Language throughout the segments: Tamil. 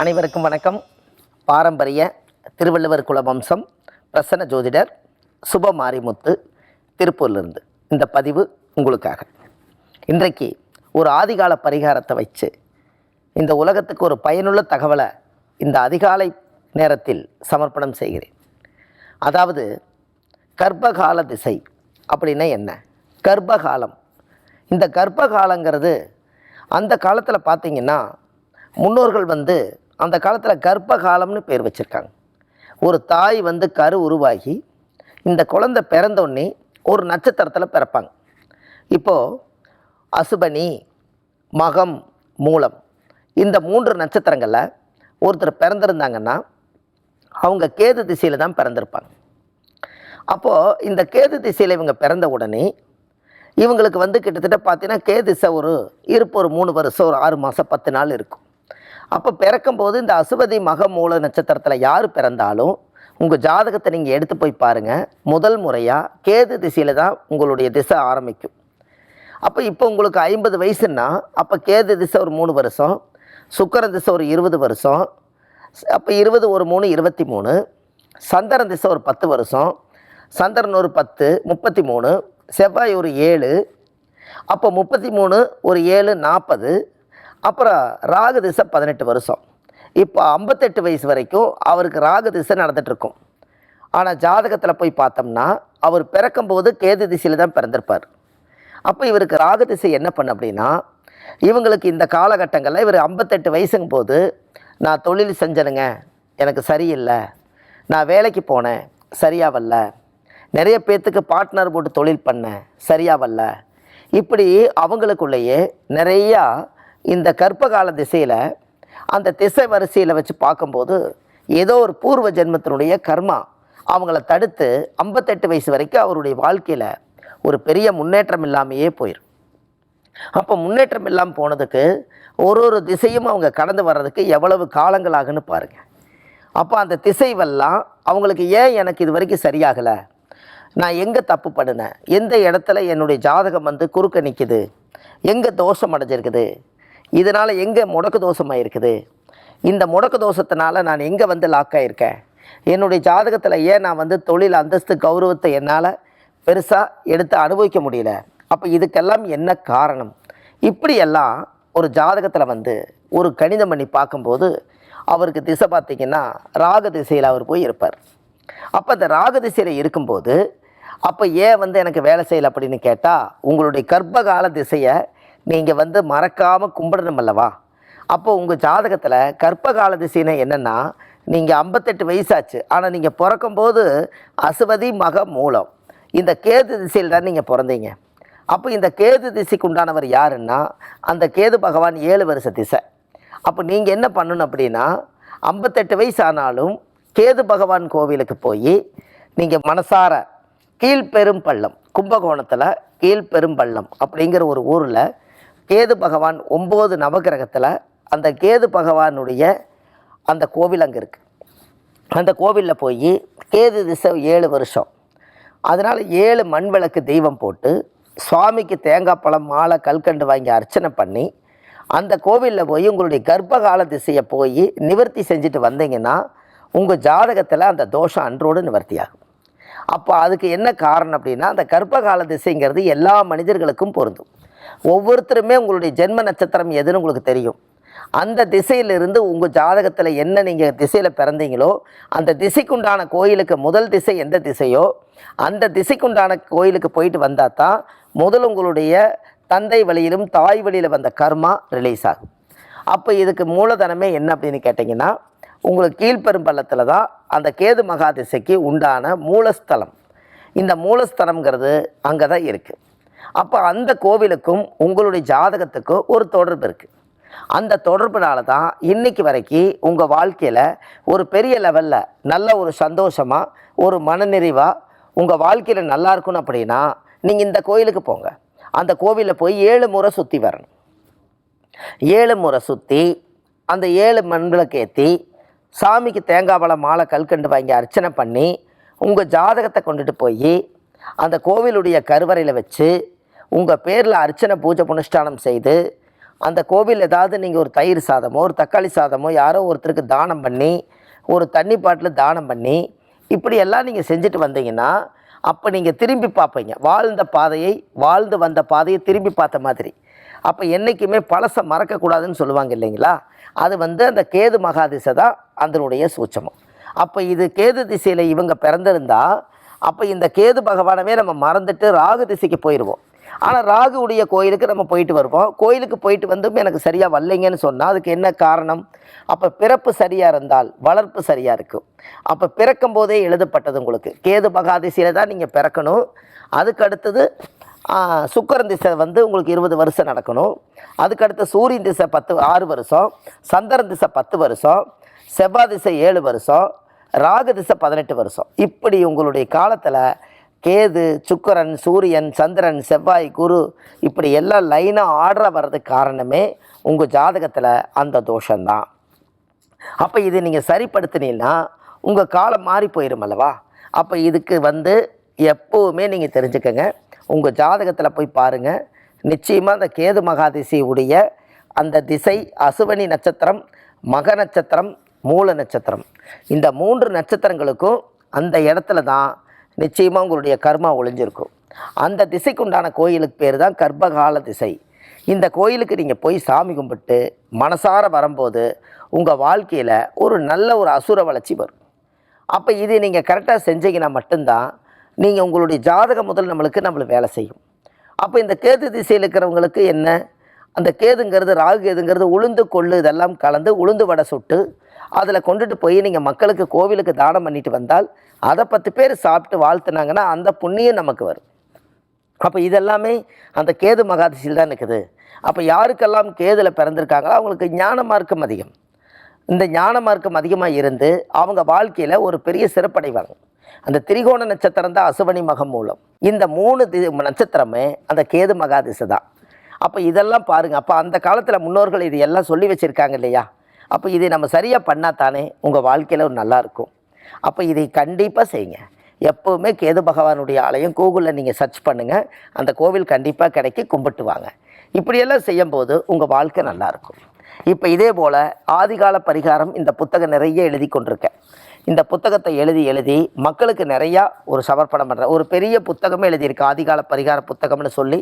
அனைவருக்கும் வணக்கம். பாரம்பரிய திருவள்ளுவர் குலவம்சம் பிரசன்ன ஜோதிடர் சுப மாரிமுத்து திருப்பூர்லேருந்து இந்த பதிவு உங்களுக்காக. இன்றைக்கு ஒரு ஆதிகால பரிகாரத்தை வச்சு இந்த உலகத்துக்கு ஒரு பயனுள்ள தகவலை இந்த அதிகாலை நேரத்தில் சமர்ப்பணம் செய்கிறேன். அதாவது கர்ப்பகால திசை அப்படின்னா என்ன? கர்ப்பகாலம். இந்த கர்ப்பகாலங்கிறது அந்த காலத்தில் பார்த்தீங்கன்னா முன்னோர்கள் வந்து அந்த காலத்தில் கர்ப்பகாலம்னு பேர் வச்சுருக்காங்க. ஒரு தாய் வந்து கரு உருவாகி இந்த குழந்தை பிறந்தோடனே ஒரு நட்சத்திரத்தில் பிறப்பாங்க. இப்போது அசுபனி மகம் மூலம் இந்த மூன்று நட்சத்திரங்களில் ஒருத்தர் பிறந்திருந்தாங்கன்னா அவங்க கேது திசையில் தான் பிறந்திருப்பாங்க. அப்போது இந்த கேது திசையில் இவங்க பிறந்த உடனே இவங்களுக்கு வந்து கிட்டத்தட்ட பார்த்தீங்கன்னா கேது திசை ஒரு இருப்பு ஒரு மூணு வருஷம் ஒரு ஆறு மாதம் பத்து நாள் இருக்கும். அப்போ பிறக்கும்போது இந்த அசுவதி மக மூல நட்சத்திரத்தில் யார் பிறந்தாலும் உங்கள் ஜாதகத்தை நீங்கள் எடுத்து போய் பாருங்கள் முதல் முறையாக கேது திசையில் தான் உங்களுடைய திசை ஆரம்பிக்கும். அப்போ இப்போ உங்களுக்கு ஐம்பது வயசுன்னா அப்போ கேது திசை ஒரு மூணு வருஷம் சுக்கரன் திசை ஒரு இருபது வருஷம் அப்போ இருபது ஒரு மூணு இருபத்தி மூணு சந்திரன் திசை ஒரு பத்து வருஷம் சந்திரன் ஒரு பத்து முப்பத்தி மூணு செவ்வாய் ஒரு ஏழு அப்போ முப்பத்தி மூணு ஒரு ஏழு நாற்பது அப்புறம் ராகு திசை பதினெட்டு வருஷம். இப்போ ஐம்பத்தெட்டு வயசு வரைக்கும் அவருக்கு ராகு திசை நடந்துகிட்ருக்கும் ஆனால் ஜாதகத்தில் போய் பார்த்தோம்னா அவர் பிறக்கும்போது கேது திசையில் தான் பிறந்திருப்பார். அப்போ இவருக்கு ராகு திசை என்ன பண்ண அப்படின்னா இவங்களுக்கு இந்த காலகட்டங்களில் இவர் ஐம்பத்தெட்டு வயசுங்கும் போது நான் தொழில் செஞ்சனுங்க. எனக்கு சரியில்லை. நான் வேலைக்கு போனேன். சரியாக வரல நிறைய பேர்த்துக்கு பார்ட்னர் போட்டு தொழில் பண்ணேன். சரியாக வரல இப்படி அவங்களுக்குள்ளேயே நிறையா இந்த கற்பகால திசையில் அந்த திசை வரிசையில் வச்சு பார்க்கும்போது ஏதோ ஒரு பூர்வ ஜென்மத்தினுடைய கர்மா அவங்கள தடுத்து ஐம்பத்தெட்டு வயசு வரைக்கும் அவருடைய வாழ்க்கையில் ஒரு பெரிய முன்னேற்றம் இல்லாமையே போயிடும் அப்போ முன்னேற்றம் இல்லாமல் போனதுக்கு ஒரு ஒரு திசையும் அவங்க கடந்து வர்றதுக்கு எவ்வளவு காலங்கள் ஆகுன்னு பாருங்கள் அப்போ அந்த திசைவெல்லாம் அவங்களுக்கு ஏன் எனக்கு இது வரைக்கும் சரியாகலை? நான் எங்கே தப்பு பண்ணினேன்? எந்த இடத்துல என்னுடைய ஜாதகம் வந்து குறுக்க நிற்கிது எங்கே தோஷம் அடைஞ்சிருக்குது? இதனால் எங்கே முடக்கு தோஷமாக இருக்குது இந்த முடக்கு தோஷத்தினால நான் எங்கே வந்து லாக் ஆகியிருக்கேன் என்னுடைய ஜாதகத்தில் ஏன் நான் வந்து தொழில் அந்தஸ்து கௌரவத்தை என்னால் பெருசாக எடுத்து அனுபவிக்க முடியல? அப்போ இதுக்கெல்லாம் என்ன காரணம்? இப்படியெல்லாம் ஒரு ஜாதகத்தில் வந்து ஒரு கணிதம் பண்ணி பார்க்கும்போது அவருக்கு திசை பார்த்திங்கன்னா ராக திசையில் அவர் போய் இருப்பார். அப்போ அந்த ராக திசையில் இருக்கும்போது அப்போ ஏன் வந்து எனக்கு வேலை செய்யலை அப்படின்னு கேட்டால் உங்களுடைய கர்ப்பகால திசையை நீங்கள் வந்து மறக்காமல் கும்பிடணும் அல்லவா? அப்போ உங்கள் ஜாதகத்தில் கற்பகால திசைனா என்னென்னா நீங்கள் ஐம்பத்தெட்டு வயசாச்சு. ஆனால் நீங்கள் பிறக்கும்போது அசுவதி மக மூலம். இந்த கேது திசையில் தான் நீங்கள் பிறந்தீங்க. அப்போ இந்த கேது திசைக்கு உண்டானவர் யாருன்னா அந்த கேது பகவான் ஏழு வருஷ திசை. அப்போ நீங்கள் என்ன பண்ணணும் அப்படின்னா ஐம்பத்தெட்டு வயசு ஆனாலும் கேது பகவான் கோவிலுக்கு போய் நீங்கள் மனசார கீழ்பெரும் பள்ளம் கும்பகோணத்தில் கீழ்பெரும் பள்ளம் அப்படிங்கிற ஒரு ஊரில் கேது பகவான் ஒம்பது நவகிரகத்தில் அந்த கேது பகவானுடைய அந்த கோவில் அங்கே இருக்குது அந்த கோவிலில் போய் கேது திசை ஏழு வருஷம். அதனால் ஏழு மண் விளக்கு தெய்வம் போட்டு சுவாமிக்கு தேங்காய் பழம் மாலை கல்கண்டு வாங்கி அர்ச்சனை பண்ணி அந்த கோவிலில் போய் உங்களுடைய கர்ப்பகால திசையை போய் நிவர்த்தி செஞ்சுட்டு வந்தீங்கன்னா உங்கள் ஜாதகத்தில் அந்த தோஷம் அன்றோடு நிவர்த்தியாகும். அப்போ அதுக்கு என்ன காரணம் அப்படின்னா அந்த கர்ப்பகால திசைங்கிறது எல்லா மனிதர்களுக்கும் பொருந்தும். ஒவ்வொருத்தருமே உங்களுடைய ஜென்ம நட்சத்திரம் எதுன்னு உங்களுக்கு தெரியும். அந்த திசையிலிருந்து உங்கள் ஜாதகத்தில் என்ன நீங்கள் திசையில் பிறந்தீங்களோ அந்த திசைக்குண்டான கோயிலுக்கு முதல் திசை எந்த திசையோ அந்த திசைக்குண்டான கோயிலுக்கு போயிட்டு வந்தால் தான் முதல் உங்களுடைய தந்தை வழியிலும் தாய் வழியில் வந்த கர்மா ரிலீஸ் ஆகும். அப்போ இதுக்கு மூலதனமே என்ன அப்படின்னு கேட்டிங்கன்னா உங்களுக்கு கீழ்ப்பெரும்பள்ளத்தில் தான் அந்த கேது மகா திசைக்கு உண்டான மூலஸ்தலம். இந்த மூலஸ்தலம்ங்கிறது அங்கே தான் இருக்குது அப்போ அந்த கோவிலுக்கும் உங்களுடைய ஜாதகத்துக்கும் ஒரு தொடர்பு இருக்குது அந்த தொடர்புனால தான் இன்னைக்கு வரைக்கும் உங்கள் வாழ்க்கையில் ஒரு பெரிய லெவலில் நல்ல ஒரு சந்தோஷமாக ஒரு மனநிறைவாக உங்கள் வாழ்க்கையில் நல்லா இருக்கணும் அப்படின்னா நீங்கள் இந்த கோயிலுக்கு போங்க. அந்த கோவிலில் போய் ஏழு முறை சுற்றி வரணும். ஏழு முறை சுற்றி அந்த ஏழு மண்விளக்கு ஏற்றி சாமிக்கு தேங்காய் பழம் மாலை கல்கண்டு வாங்கி அர்ச்சனை பண்ணி உங்கள் ஜாதகத்தை கொண்டுட்டு போய் அந்த கோவிலுடைய கருவறையில் வச்சு உங்கள் பேரில் அர்ச்சனை பூஜை புனுஷ்டானம் செய்து அந்த கோவில் ஏதாவது நீங்கள் ஒரு தயிர் சாதமோ ஒரு தக்காளி சாதமோ யாரோ ஒருத்தருக்கு தானம் பண்ணி ஒரு தண்ணி பாட்டில் தானம் பண்ணி இப்படி எல்லாம் நீங்கள் செஞ்சுட்டு வந்தீங்கன்னா அப்போ நீங்கள் திரும்பி பார்ப்பீங்க. வாழ்ந்த பாதையை வாழ்ந்து வந்த பாதையை திரும்பி பார்த்த மாதிரி. அப்போ என்றைக்குமே பழசை மறக்கக்கூடாதுன்னு சொல்லுவாங்க இல்லைங்களா? அது வந்து அந்த கேது மகாதிசை தான் அதனுடைய சூட்சமம். அப்போ இது கேது திசையில் இவங்க பிறந்திருந்தால் அப்போ இந்த கேது பகவானவே நம்ம மறந்துட்டு ராகு திசைக்கு போயிடுவோம் ஆனால் ராகுவுடைய கோயிலுக்கு நம்ம போயிட்டு வருவோம். கோயிலுக்கு போயிட்டு வந்தும் எனக்கு சரியாக வரலைங்கன்னு சொன்னால் அதுக்கு என்ன காரணம்? அப்போ பிறப்பு சரியாக இருந்தால் வளர்ப்பு சரியாக இருக்கும். அப்போ பிறக்கும் போதே எழுதப்பட்டது உங்களுக்கு. கேது மகாதிசையில் தான் நீங்கள் பிறக்கணும். அதுக்கு அடுத்தது திசை வந்து உங்களுக்கு இருபது வருஷம் நடக்கணும். அதுக்கடுத்து சூரியன் திசை பத்து ஆறு வருஷம். சந்திரன் திசை பத்து வருஷம். செவ்வாய் திசை ஏழு வருஷம். ராகு திசை பதினெட்டு வருஷம். இப்படி உங்களுடைய காலத்தில் கேது சுக்கரன் சூரியன் சந்திரன் செவ்வாய் குரு இப்படி எல்லாம் லைனாக ஆர்டராக வர்றதுக்கு காரணமே உங்கள் ஜாதகத்தில் அந்த தோஷம்தான். அப்போ இது நீங்கள் சரிப்படுத்தினீங்கன்னா உங்கள் காலம் மாறி போயிடும் அல்லவா? அப்போ இதுக்கு வந்து எப்போவுமே நீங்கள் தெரிஞ்சுக்கங்க. உங்கள் ஜாதகத்தில் போய் பாருங்கள் நிச்சயமாக அந்த கேது மகாதிசையுடைய அந்த திசை அசுவனி நட்சத்திரம் மக நட்சத்திரம் மூல நட்சத்திரம். இந்த மூன்று நட்சத்திரங்களுக்கும் அந்த இடத்துல தான் நிச்சயமாக உங்களுடைய கர்மா ஒளிஞ்சிருக்கும். அந்த திசைக்குண்டான கோயிலுக்கு பேர் தான் கர்ப்பகால திசை. இந்த கோயிலுக்கு நீங்கள் போய் சாமி கும்பிட்டு மனசார வரும்போது உங்கள் வாழ்க்கையில் ஒரு நல்ல ஒரு அசுர வளர்ச்சி வரும். அப்போ இது நீங்கள் கரெக்டாக செஞ்சீங்கன்னா மட்டும்தான் நீங்கள் உங்களுடைய ஜாதகம் முதல் நம்மளுக்கு நம்மளுக்கு வேலை செய்யும். அப்போ இந்த கேது திசையில் இருக்கிறவங்களுக்கு என்ன? அந்த கேதுங்கிறது ராகு கேதுங்கிறது உளுந்து கொள்ளு இதெல்லாம் கலந்து உளுந்து வடை சுட்டு அதில் கொண்டுட்டு போய் நீங்கள் மக்களுக்கு கோவிலுக்கு தானம் பண்ணிட்டு வந்தால் அதை பத்து பேர் சாப்பிட்டு வாழ்த்துனாங்கன்னா அந்த புண்ணியம் நமக்கு வரும். அப்போ இதெல்லாமே அந்த கேது மகாதிசியில் தான் இருக்குது. அப்போ யாருக்கெல்லாம் கேதில் பிறந்திருக்காங்களோ அவங்களுக்கு ஞான மார்க்கம் அதிகம். இந்த ஞான மார்க்கம் அதிகமாக இருந்து அவங்க வாழ்க்கையில் ஒரு பெரிய சிறப்படைவாங்க அந்த திரிகோண நட்சத்திரம் தான் அசுவனி மகம் மூலம். இந்த மூணு தி நட்சத்திரமே அந்த கேது மகாதிசை தான். அப்போ இதெல்லாம் பாருங்கள் அப்போ அந்த காலத்தில் முன்னோர்கள் இது எல்லாம் சொல்லி வச்சுருக்காங்க இல்லையா? அப்போ இதை நம்ம சரியாக பண்ணால் தானே உங்கள் வாழ்க்கையில் ஒரு நல்லா இருக்கும். அப்போ இதை கண்டிப்பாக செய்யுங்க. எப்போவுமே கேது பகவானுடைய ஆலயம் கூகுளில் நீங்கள் சர்ச் பண்ணுங்கள் அந்த கோவில் கண்டிப்பாக கிடைக்கி கும்பிட்டு வாங்க. இப்படியெல்லாம் செய்யும்போது உங்கள் வாழ்க்கை நல்லாயிருக்கும் இப்போ இதே போல் ஆதிகால பரிகாரம் இந்த புத்தகம் நிறைய எழுதி கொண்டிருக்கேன். இந்த புத்தகத்தை எழுதி எழுதி மக்களுக்கு நிறையா ஒரு சமர்ப்பணம் பண்ணுறேன் ஒரு பெரிய புத்தகமே எழுதியிருக்கு. ஆதிகால பரிகார புத்தகம்னு சொல்லி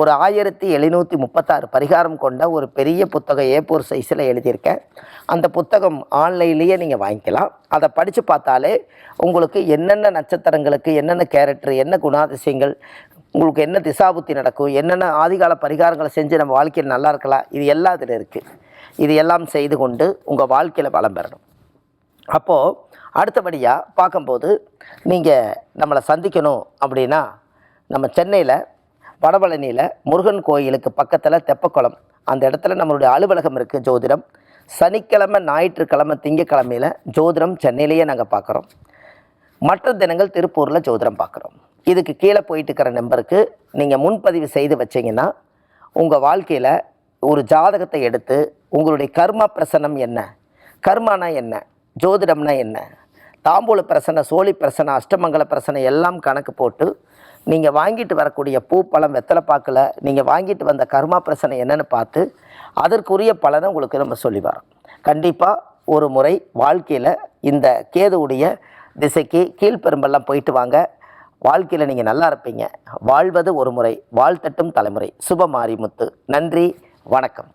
ஒரு ஆயிரத்தி எழுநூற்றி முப்பத்தாறு பரிகாரம் கொண்ட ஒரு பெரிய புத்தகம் ஏப்பூர் சைஸில் எழுதியிருக்கேன். அந்த புத்தகம் ஆன்லைன்லேயே நீங்கள் வாங்கிக்கலாம். அதை படித்து பார்த்தாலே உங்களுக்கு என்னென்ன நட்சத்திரங்களுக்கு என்னென்ன கேரக்டர் என்ன குணாதிசயங்கள் உங்களுக்கு என்ன திசாபுத்தி நடக்கும் என்னென்ன ஆதிகால பரிகாரங்களை செஞ்சு நம்ம வாழ்க்கையில் நல்லா இருக்கலாம் இது எல்லா இதில் இருக்குது இது எல்லாம் செய்து கொண்டு உங்கள் வாழ்க்கையில் வளம் பெறணும். அப்போது அடுத்தபடியாக பார்க்கும்போது நீங்கள் நம்மளை சந்திக்கணும் அப்படின்னா நம்ம சென்னையில் வடபழனியில் முருகன் கோயிலுக்கு பக்கத்தில் தெப்பக்குளம். அந்த இடத்துல நம்மளுடைய அலுவலகம் இருக்குது ஜோதிடம். சனிக்கிழமை ஞாயிற்றுக்கிழமை திங்கக்கிழமையில் ஜோதிடம் சென்னையிலேயே நாங்கள் பார்க்குறோம். மற்ற தினங்கள் திருப்பூரில் ஜோதிடம் பார்க்குறோம். இதுக்கு கீழே போயிட்டு இருக்கிற நம்பருக்கு நீங்கள் முன்பதிவு செய்து வச்சிங்கன்னா உங்கள் வாழ்க்கையில் ஒரு ஜாதகத்தை எடுத்து உங்களுடைய கர்மா பிரசனம் என்ன? கர்மானா என்ன? ஜோதிடம்னா என்ன? தாம்பூல பிரசனை சோழி பிரசனை அஷ்டமங்கல பிரசனை எல்லாம் கணக்கு போட்டு நீங்கள் வாங்கிட்டு வரக்கூடிய பூ பழம் வெத்தலை பார்க்கல நீங்கள் வாங்கிட்டு வந்த கர்மா பிரசனை என்னன்னு பார்த்து அதற்குரிய பலனை உங்களுக்கு நம்ம சொல்லி வரோம். கண்டிப்பாக ஒரு முறை வாழ்க்கையில் இந்த கேதுவுடைய திசைக்கு கீழ்ப்பெரும்பெல்லாம் போயிட்டு வாங்க. வாழ்க்கையில் நீங்கள் நல்லா இருப்பீங்க. வாழ்வது ஒரு முறை வாழ்த்தட்டும் தலைமுறை. சுபமாரிமுத்து நன்றி வணக்கம்.